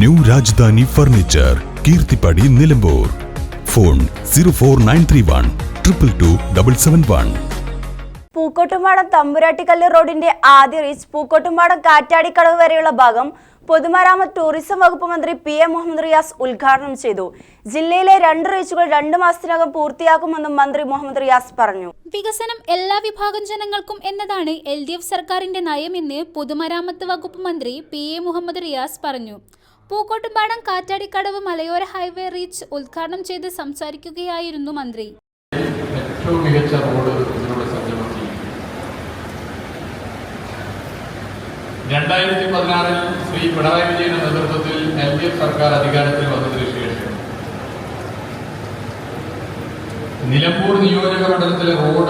New Rajdhani furniture Keerthippadi Nilambur. Phone zero four nine three one triple two double seven one. Pookkottumpadam Thamburattikkallu റോഡിന്റെ ആദ്യ reach Pookkottumpadam Kattadikadavu വരെയുള്ള ഭാഗം പൊതുമരാമത്ത് tourism വകുപ്പ് മന്ത്രി പി എ മുഹമ്മദ് റിയാസ് ഉദ്ഘാടനം ചെയ്തു. ജില്ലയിലെ രണ്ട് റീച്ചുകൾ രണ്ട് മാസത്തിനകം പൂർത്തിയാക്കുമെന്നും മന്ത്രി മുഹമ്മദ് റിയാസ് പറഞ്ഞു. വികസനം എല്ലാ വിഭാഗം ജനങ്ങൾക്കും എന്നതാണ് എൽ ഡി എഫ് സർക്കാരിന്റെ നയമെന്ന് പൊതുമരാമത്ത് വകുപ്പ് മന്ത്രി പി എ മുഹമ്മദ് റിയാസ് പറഞ്ഞു. പൂക്കോട്ടുംപാടം കാറ്റാടിക്കടവ് മലയോര ഹൈവേ റീച്ച് ഉദ്ഘാടനം ചെയ്ത് സംസാരിക്കുകയായിരുന്നു മന്ത്രി. റോഡ് രണ്ടായിരത്തി പതിനാറിൽ ശ്രീ പിണറായി വിജയന്റെ നേതൃത്വത്തിൽ എൽ ഡി എഫ് സർക്കാർ അധികാരത്തിൽ വന്നതിന് ശേഷം നിലമ്പൂർ നിയോജക മണ്ഡലത്തിലെ റോഡുകളുടെ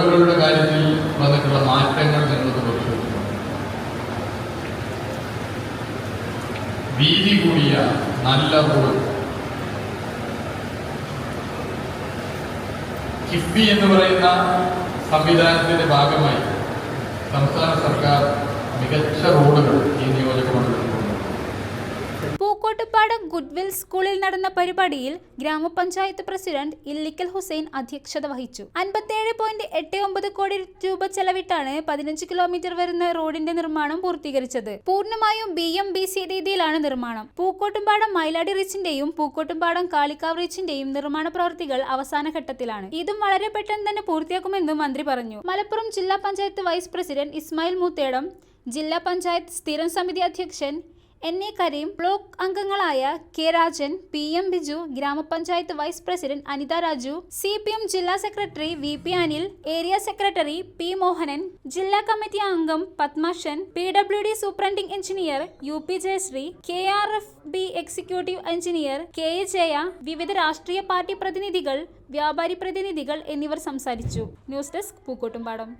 വീതി കൂടിയ നല്ല റോഡ് കിഫ്ബി എന്ന് പറയുന്ന സംവിധാനത്തിന്റെ ഭാഗമായി സംസ്ഥാന സർക്കാർ മികച്ച റോഡുകൾ കൊണ്ടുവന്നു പൂക്കോട്ടുപാടം ഗുഡ്വിൽ സ്കൂളിൽ നടന്ന പരിപാടിയിൽ ഗ്രാമപഞ്ചായത്ത് പ്രസിഡന്റ് ഇല്ലിക്കൽ ഹുസൈൻ അധ്യക്ഷത വഹിച്ചു. അൻപത്തിയേഴ് പോയിന്റ് എട്ട് ഒമ്പത് കോടി രൂപ ചെലവിട്ടാണ് പതിനഞ്ച് കിലോമീറ്റർ വരുന്ന റോഡിന്റെ നിർമ്മാണം പൂർത്തീകരിച്ചത്. പൂർണമായും ബി എം ബി സി രീതിയിലാണ് നിർമ്മാണം. പൂക്കോട്ടുംപാടം മൈലാടി റിച്ചിന്റെയും പൂക്കോട്ടുംപാടം കാളിക്കാവ് റിച്ചിന്റെയും നിർമ്മാണ പ്രവൃത്തികൾ അവസാന ഘട്ടത്തിലാണ്. ഇതും വളരെ പെട്ടെന്ന് തന്നെ പൂർത്തിയാക്കുമെന്നും മന്ത്രി പറഞ്ഞു. മലപ്പുറം ജില്ലാ പഞ്ചായത്ത് വൈസ് പ്രസിഡന്റ് ഇസ്മായിൽ മൂത്തേടം ജില്ലാ പഞ്ചായത്ത് സ്ഥിരം സമിതി അധ്യക്ഷൻ എൻ കരയും കരീം ബ്ലോക്ക് അംഗങ്ങളായ K Rajan P M Biju grama panchayat vice president Anitha Raju C P M ജില്ലാ secretary V P Anil area secretary P Mohanan ജില്ലാ കമ്മിറ്റി അംഗം Padmashan P W D superintending engineer U P Jayasree K R F B executive engineer K A Jaya വിവിധ രാഷ്ട്രീയ party പ്രതിനിധികൾ വ്യാപാരി പ്രതിനിധികൾ എന്നിവർ സംസാരിച്ചു. News desk Pookkottumpadam.